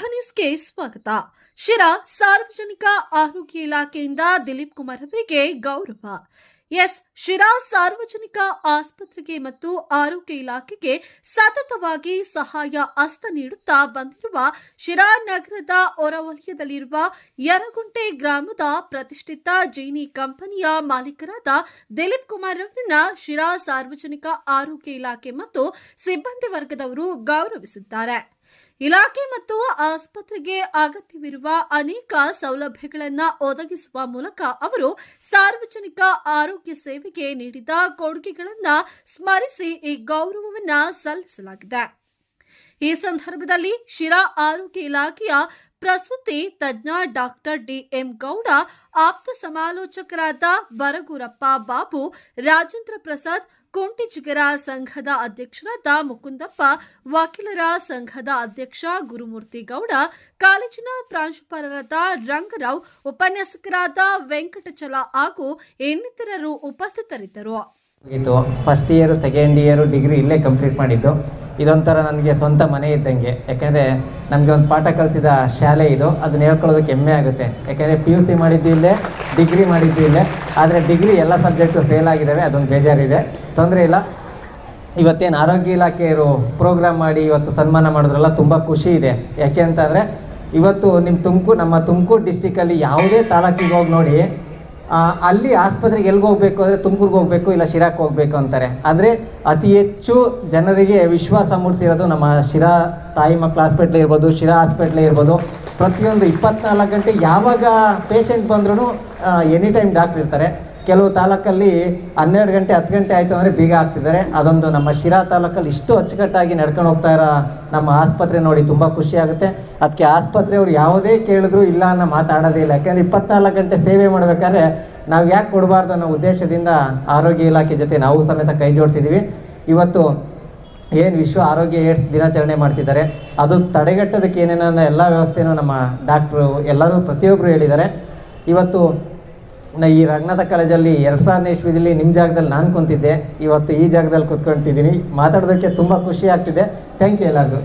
ಪ್ರಭಾ ನ್ಯೂಸ್ಗೆ ಸ್ವಾಗತ. ಶಿರಾ ಸಾರ್ವಜನಿಕ ಆರೋಗ್ಯ ಇಲಾಖೆಯಿಂದ ದಿಲೀಪ್ ಕುಮಾರ್ ಅವರಿಗೆ ಗೌರವ. ಎಸ್, ಶಿರಾ ಸಾರ್ವಜನಿಕ ಆಸ್ಪತ್ರೆಗೆ ಮತ್ತು ಆರೋಗ್ಯ ಇಲಾಖೆಗೆ ಸತತವಾಗಿ ಸಹಾಯ ಹಸ್ತ ನೀಡುತ್ತಾ ಬಂದಿರುವ ಶಿರಾ ನಗರದ ಹೊರವಲಯದಲ್ಲಿರುವ ಯರಗುಂಟೆ ಗ್ರಾಮದ ಪ್ರತಿಷ್ಠಿತ ಜೀನಿ ಕಂಪನಿಯ ಮಾಲೀಕರಾದ ದಿಲೀಪ್ ಕುಮಾರ್ ಅವರನ್ನ ಶಿರಾ ಸಾರ್ವಜನಿಕ ಆರೋಗ್ಯ ಇಲಾಖೆ ಮತ್ತು ಸಿಬ್ಬಂದಿ ವರ್ಗದವರು ಗೌರವಿಸಿದ್ದಾರೆ. ಇಲಾಖೆ ಮತ್ತು ಆಸ್ಪತ್ರೆಗೆ ಅಗತ್ಯವಿರುವ ಅನೇಕ ಸೌಲಭ್ಯಗಳನ್ನು ಒದಗಿಸುವ ಮೂಲಕ ಅವರು ಸಾರ್ವಜನಿಕ ಆರೋಗ್ಯ ಸೇವೆಗೆ ನೀಡಿದ ಕೊಡುಗೆಗಳನ್ನು ಸ್ಮರಿಸಿ ಈ ಗೌರವವನ್ನು ಸಲ್ಲಿಸಲಾಗಿದೆ. ಈ ಸಂದರ್ಭದಲ್ಲಿ ಶಿರಾ ಆರೋಗ್ಯ ಇಲಾಖೆಯ ಪ್ರಸೂತಿ ತಜ್ಞ ಡಾಕ್ಟರ್ ಡಿಎಂ ಗೌಡ, ಆಪ್ತ ಸಮಾಲೋಚಕರಾದ ಬರಗೂರಪ್ಪ ಬಾಬು, ರಾಜೇಂದ್ರ ಪ್ರಸಾದ್ ಕುಂಟಿಚಿಗರ ಸಂಘದ ಅಧ್ಯಕ್ಷರಾದ ಮುಕುಂದಪ್ಪ, ವಕೀಲರ ಸಂಘದ ಅಧ್ಯಕ್ಷ ಗುರುಮೂರ್ತಿ ಗೌಡ, ಕಾಲೇಜಿನ ಪ್ರಾಂಶುಪಾಲರಾದ ರಂಗರಾವ್, ಉಪನ್ಯಾಸಕರಾದ ವೆಂಕಟಚಲ ಹಾಗೂ ಇನ್ನಿತರರು ಉಪಸ್ಥಿತರಿದ್ದರು. First year second year degree ಇಲ್ಲೇ ಕಂಪ್ಲೀಟ್ ಮಾಡಿದ್ದು. ಇದೊಂಥರ ನನಗೆ ಸ್ವಂತ ಮನೆ ಇದ್ದಂಗೆ. ಯಾಕೆಂದರೆ ನಮಗೆ ಒಂದು ಪಾಠ ಕಲಿಸಿದ ಶಾಲೆ ಇದು. ಅದನ್ನ ಹೇಳ್ಕೊಳ್ಳೋದಕ್ಕೆ ಹೆಮ್ಮೆ ಆಗುತ್ತೆ. ಯಾಕೆಂದರೆ ಪಿ ಯು ಸಿ ಮಾಡಿದ್ದು ಇಲ್ಲೇ ಡಿಗ್ರಿ ಮಾಡಿದ್ದು ಇಲ್ಲೇ. ಆದರೆ ಡಿಗ್ರಿ ಎಲ್ಲ ಸಬ್ಜೆಕ್ಟು ಫೇಲ್ ಆಗಿದ್ದಾವೆ ಅದೊಂದು ಬೇಜಾರಿದೆ. ತೊಂದರೆ ಇಲ್ಲ. ಇವತ್ತೇನು ಆರೋಗ್ಯ ಇಲಾಖೆಯರು ಪ್ರೋಗ್ರಾಮ್ ಮಾಡಿ ಇವತ್ತು ಸನ್ಮಾನ ಮಾಡಿದ್ರಲ್ಲ ತುಂಬ ಖುಷಿ ಇದೆ. ಯಾಕೆ ಅಂತಂದರೆ ಇವತ್ತು ನಿಮ್ಮ ತುಮಕೂರು, ನಮ್ಮ ತುಮಕೂರು ಡಿಸ್ಟಿಕಲ್ಲಿ ಯಾವುದೇ ತಾಲೂಕಿಗೆ ಹೋಗಿ ನೋಡಿ ಅಲ್ಲಿ ಆಸ್ಪತ್ರೆಗೆ ಎಲ್ಲಿಗೆ ಹೋಗಬೇಕು ಅಂದರೆ ತುಮಕೂರಿಗೆ ಹೋಗಬೇಕು, ಇಲ್ಲ ಶಿರಾಕ್ಕೆ ಹೋಗಬೇಕು ಅಂತಾರೆ. ಆದರೆ ಅತಿ ಹೆಚ್ಚು ಜನರಿಗೆ ವಿಶ್ವಾಸ ಮೂಡಿಸಿರೋದು ನಮ್ಮ ಶಿರಾ ತಾಯಿ ಮಕ್ಕಳ ಹಾಸ್ಪಿಟ್ಲ್ ಇರ್ಬೋದು, ಶಿರಾ ಹಾಸ್ಪಿಟ್ಲ್ ಇರ್ಬೋದು. ಪ್ರತಿಯೊಂದು ಇಪ್ಪತ್ನಾಲ್ಕು ಗಂಟೆ ಯಾವಾಗ ಪೇಷಂಟ್ ಬಂದ್ರೂ ಎನಿ ಟೈಮ್ ಡಾಕ್ಟ್ರ್ ಇರ್ತಾರೆ. ಕೆಲವು ತಾಲೂಕಲ್ಲಿ ಹನ್ನೆರಡು ಗಂಟೆ, ಹತ್ತು ಗಂಟೆ ಆಯಿತು ಅಂದರೆ ಬೀಗ ಆಗ್ತಿದ್ದಾರೆ ಅದೊಂದು ನಮ್ಮ ಶಿರಾ ತಾಲೂಕಲ್ಲಿ ಇಷ್ಟು ಅಚ್ಚುಕಟ್ಟಾಗಿ ನಡ್ಕೊಂಡು ಹೋಗ್ತಾ ಇರೋ ನಮ್ಮ ಆಸ್ಪತ್ರೆ ನೋಡಿ ತುಂಬ ಖುಷಿ ಆಗುತ್ತೆ. ಅದಕ್ಕೆ ಆಸ್ಪತ್ರೆಯವರು ಯಾವುದೇ ಕೇಳಿದ್ರು ಇಲ್ಲ ಅನ್ನೋ ಮಾತಾಡೋದೇ ಇಲ್ಲ. ಯಾಕಂದರೆ ಇಪ್ಪತ್ನಾಲ್ಕು ಗಂಟೆ ಸೇವೆ ಮಾಡಬೇಕಾದ್ರೆ ನಾವು ಯಾಕೆ ಕೊಡಬಾರ್ದು ಅನ್ನೋ ಉದ್ದೇಶದಿಂದ ಆರೋಗ್ಯ ಇಲಾಖೆ ಜೊತೆ ನಾವು ಸಮೇತ ಕೈ ಜೋಡಿಸಿದ್ದೀವಿ ಇವತ್ತು ಏನು ವಿಶ್ವ ಆರೋಗ್ಯ ಏಡ್ಸ್ ದಿನಾಚರಣೆ ಮಾಡ್ತಿದ್ದಾರೆ, ಅದು ತಡೆಗಟ್ಟೋದಕ್ಕೆ ಏನೇನೋ ಎಲ್ಲ ವ್ಯವಸ್ಥೆನೂ ನಮ್ಮ ಡಾಕ್ಟ್ರು ಎಲ್ಲರೂ ಪ್ರತಿಯೊಬ್ಬರು ಹೇಳಿದ್ದಾರೆ. ಇವತ್ತು ನಾ ಈ ರಂಗನಾಥ ಕಾಲೇಜಲ್ಲಿ ಎರಡು ಸಾವಿರನೇ ಇಸ್ವಿದಲ್ಲಿ ನಿಮ್ಮ ಜಾಗದಲ್ಲಿ ನಾನು ಕುಂತಿದ್ದೆ, ಇವತ್ತು ಈ ಜಾಗದಲ್ಲಿ ಕೂತ್ಕೊಳ್ತಿದ್ದೀನಿ ಮಾತಾಡೋದಕ್ಕೆ ತುಂಬ ಖುಷಿ ಆಗ್ತಿದೆ. ಥ್ಯಾಂಕ್ ಯು ಎಲ್ಲರಿಗೂ.